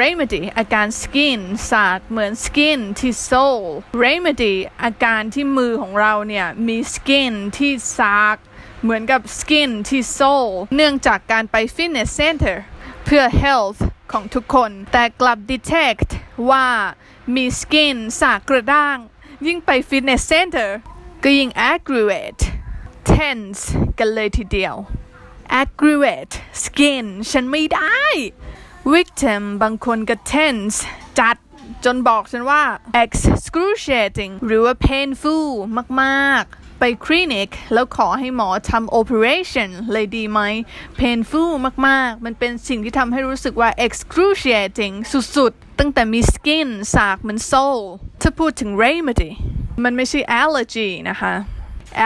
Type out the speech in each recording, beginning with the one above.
remedy อาการ skin สากเหมือน skin ที่ sole remedy อาการที่มือของเราเนี่ยมี skin ที่สากเหมือนกับ skin ที่ sole เนื่องจากการไป fitness center เพื่อ health ของทุกคน แต่กลับ detect ว่ามี skin สากกระด้าง ยิ่งไป fitness center ก็ยิ่ง aggravate tense กันเลยทีเดียว aggravate skin ฉันไม่ได้ victim บางคนก็ tense จัดจนบอกฉันว่า excruciating หรือว่า painful มากๆ ไปคลินิก แล้วขอให้หมอทำ operation เลยดีไหม painful มากๆ มันเป็นสิ่งที่ทำให้รู้สึกว่า excruciating สุดๆ ตั้งแต่มี skin สากเหมือน soul ถ้าพูดถึง remedy มันไม่ใช่ allergy นะคะ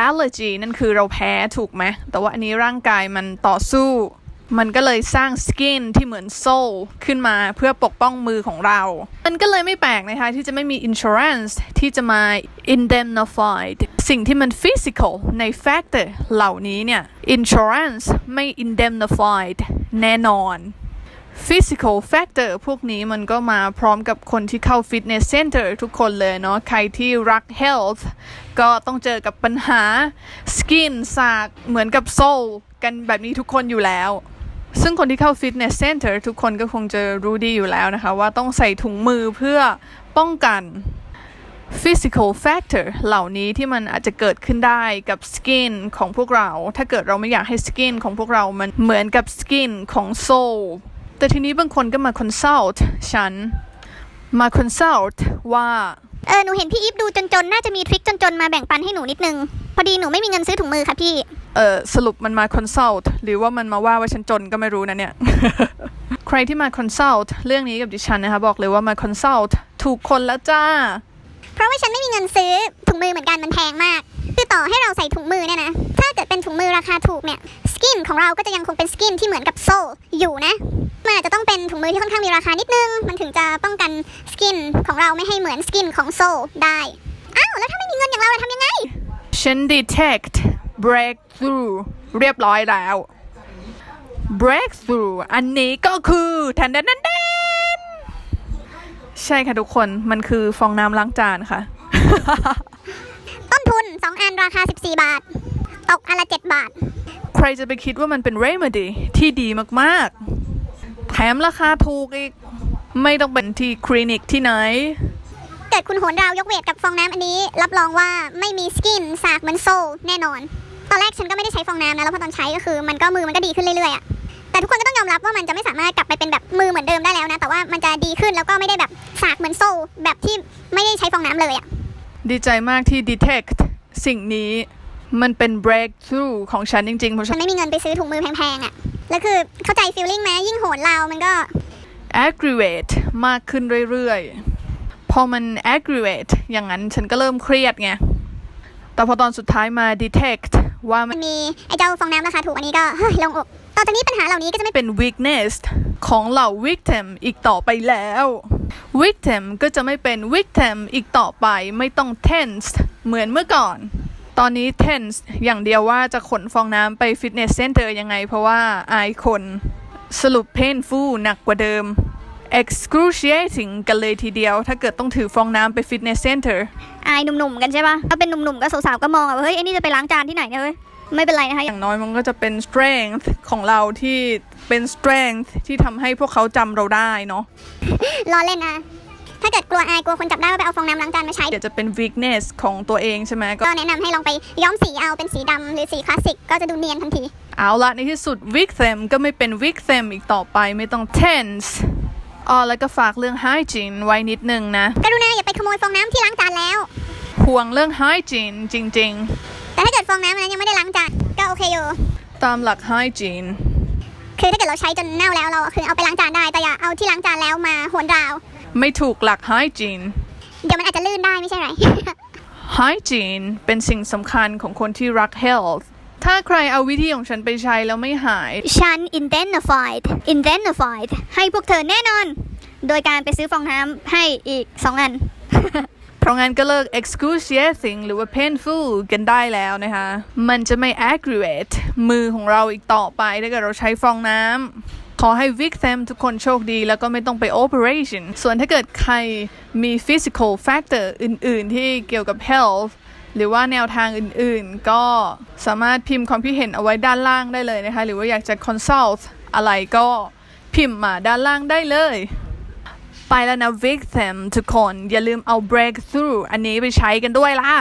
allergy นั่นคือเราแพ้ถูกไหม แต่ว่าอันนี้ร่างกายมันต่อสู้ มันก็เลยสร้าง skin ที่เหมือน soul ขึ้นมาเพื่อปกป้องมือของเรา มันก็เลยไม่แปลกนะคะที่จะไม่มี insurance ที่จะมา indemnified สิ่งที่มัน physical ใน factor เหล่านี้เนี่ย insurance ไม่ indemnified แน่นอน physical factor พวกนี้มันก็มาพร้อมกับคนที่เข้า fitness center ทุกคนเลยเนาะ ใครที่รัก health ก็ต้องเจอกับปัญหา skin สาก เหมือนกับ soul กันแบบนี้ทุกคนอยู่แล้ว ซึ่งคนที่เข้า fitness center ทุกคนก็คงจะรู้ดีอยู่แล้วนะคะ ว่าต้องใส่ถุงมือเพื่อป้องกัน physical factor เหล่านี้ที่มันอาจจะเกิดขึ้นได้กับ skin ของพวกเรา ถ้าเกิดเราไม่อยากให้ skin ของพวกเรามันเหมือนกับ skin ของ soul แต่ทีนี้บางคนก็มา consult ฉัน มา consult ว่า เออ หนูเห็นพี่อีฟดูจนๆ น่าจะมีทริคจนๆ มาแบ่งปันให้หนูนิดนึง พอดีหนูไม่มีเงินซื้อถุงมือค่ะพี่ เออสรุปมันมา consult หรือว่ามันมาว่าว่าฉันจนก็ไม่รู้นะเนี่ย ใครที่มา consult เรื่องนี้กับดิฉันนะคะบอกเลยว่ามา consult ถูกคนแล้วจ้า เพราะว่าฉันไม่มีเงินซื้อถุงมือเหมือนกันมันแพงมาก คือต่อให้เราใส่ถุงมือเนี่ยนะ ถ้าเกิดเป็นถุงมือราคาถูกเนี่ย สกินของเราก็จะยังคงเป็นสกินที่เหมือนกับโซ่อยู่นะ มันอาจจะต้องเป็นถุงมือที่ค่อนข้างมีราคานิดนึง มันถึงจะป้องกันสกินของเราไม่ให้เหมือนสกินของโซ่ได้ อ้าวแล้วถ้าไม่มีเงินอย่างเราจะทำยังไง ฉัน detect breakthrough เรียบร้อยแล้ว breakthrough อันนี้ก็คือแทนแดนแดนแดนใช่ค่ะทุกคนมันคือฟองน้ำล้างจานค่ะ ต้นทุน 2 อันราคา 14 บาท ตกอันละ 7 บาท ใครจะไปคิดว่ามันเป็น remedy ที่ดีมากๆ แถมราคาถูกอีก ไม่ต้องเป็นที่คลินิกที่ไหน เกิดคุณโหนราวยกเวทกับฟองน้ำอันนี้ รับรองว่าไม่มีสกินสากเหมือนโซลแน่นอน ตอนแรกฉันก็ไม่ได้ใช้ฟองน้ำนะ แล้วพอตอนใช้ก็คือมันก็มือมันก็ดีขึ้นเรื่อยๆอะแต่ทุกคนก็ต้องยอมรับว่ามันจะไม่สามารถกลับไปเป็นแบบมือเหมือนเดิมได้แล้วนะ แต่ว่ามันจะดีขึ้นแล้วก็ไม่ได้แบบสากเหมือนโซลแบบที่ไม่ได้ใช้ฟองน้ำเลยอะดีใจมากที่ detect สิ่งนี้มันเป็น breakthrough ของฉันจริงๆเพราะฉัฉันน ไม่มีเงินไปซื้อถุงมือแพงๆอะแล้วคือเข้าใจฟีลลิ่งไหมยิ่งโหนเรามันก็ aggravate มากขึ้นเรื่อยๆ พอมัน aggravate อย่างนั้นฉันก็เริ่มเครียดไง แต่พอตอนสุดท้ายมา detect ว่ามัมันนมีไอ้เจ้าฟองน้ำราคาถูกอันนี้ก็เฮ้ยลงอกต่อจากนี้ปัญหาเหล่านี้ก็จะไม่เป็น weakness ของเหล่า victim อีกต่อไปแล้ว victim ก็จะไม่เป็น victim อีกต่อไปไม่ต้อง tense เหมือนเมื่อก่อน ตอนนี้ tense อย่างเดียวว่าจะขนฟองน้ำไป fitness center ยังไง เพราะว่าอายคนสรุป painful หนักกว่าเดิม excruciating กันเลยทีเดียว ถ้าเกิดต้องถือฟองน้ำไป fitness center อายหนุ่มๆกันใช่ปะถ้าเป็นหนุ่มๆก็สาวๆก็มองอะว่าเฮ้ยไอ้นี่จะไปล้างจานที่ไหนเนี่ยเว้ยไม่เป็นไรนะคะ อย่างน้อยมันก็จะเป็น strength ของเราที่เป็น strength ที่ทำให้พวกเขาจำเราได้เนาะล้อเล่นนะ ถ้าเกิดกลัวอายกลัวคนจับได้ว่าไปเอาฟองน้ำล้างจานมาใช้เดี๋ยวจะเป็น weakness ของตัวเองใช่ไหมก็ก็แนะนำให้ลองไปย้อมสีเอาเป็นสีดำหรือสีคลาสสิกก็จะดูเนียนทันที เอาละในที่สุด victim ก็ไม่เป็น victim อีกต่อไปไม่ต้อง tense อ๋อแล้วก็ฝากเรื่อง hygiene ไว้นิดนึงนะ กรุณาอย่าไปขโมยฟองน้ำที่ล้างจานแล้ว ห่วงเรื่อง hygiene จริง แต่ถ้าเกิดฟองน้ำอันนั้นยังไม่ได้ล้างจานก็โอเคอยู่ ๆ ตามหลัก hygiene คือถ้าเกิดเราใช้จนเน่าแล้วเราคือเอาไปล้างจานได้แต่อย่าเอาที่ล้างจานแล้วมาโหนราว ไม่ถูกหลัก hygiene เดี๋ยวมันอาจจะลื่นได้ไม่ใช่ไร hygiene เป็นสิ่งสำคัญของคนที่รัก health ถ้าใครเอาวิธีของฉันไปใช้แล้วไม่หาย ฉัน indemnified indemnified ให้พวกเธอแน่นอน โดยการไปซื้อฟองน้ำให้อีก 2 อัน เพราะงั้นก็เลิก excruciating หรือว่า painful กันได้แล้วนะคะ มันจะไม่ aggravate มือของเราอีกต่อไปถ้าเกิดเราใช้ฟองน้ำขอให้ victim ทุกคนโชคดีแล้วก็ไม่ต้องไป operation ส่วนถ้าเกิดใครมี physical factor อื่น ๆ ที่เกี่ยวกับ health หรือว่าแนวทางอื่นๆ ก็สามารถพิมพ์ความคิดเห็นเอาไว้ด้านล่างได้เลยนะคะ หรือว่าอยากจะ consult อะไรก็พิมพ์มาด้านล่างได้เลย ไปแล้วนะ victim ทุกคน อย่าลืมเอา breakthrough อันนี้ไปใช้กันด้วยล่ะ